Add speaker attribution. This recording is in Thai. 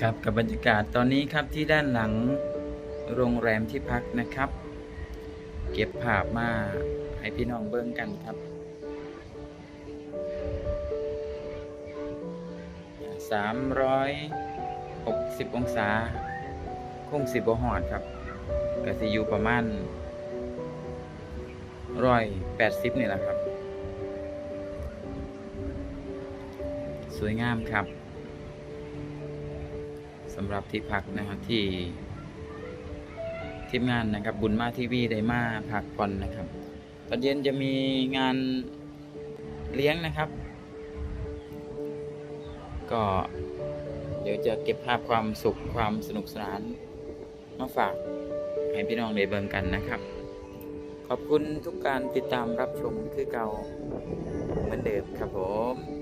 Speaker 1: ครับกับบรรยากาศตอนนี้ครับที่ด้านหลังโรงแรมที่พักนะครับ เก็บภาพมาให้พี่น้องเบิ่งกันครับสามร้อยหกสิบองศาคงสิบหอดครับกสิอยู่ประมาณร้อยแปดสิบนี่แหละครับ สวยงามครับ สำหรับที่พักนะครับที่ทีมงานนะครับบุญมาทีวีได้มาพักผ่อนนะครับ ตอนเย็นจะมีงานเลี้ยงนะครับ ก็เดี๋ยวจะเก็บภาพความสุขความสนุกสนานมาฝากให้พี่น้องได้เบิ่งกันนะครับ ขอบคุณทุกการติดตามรับชมคือเก่าเหมือนเดิมครับผม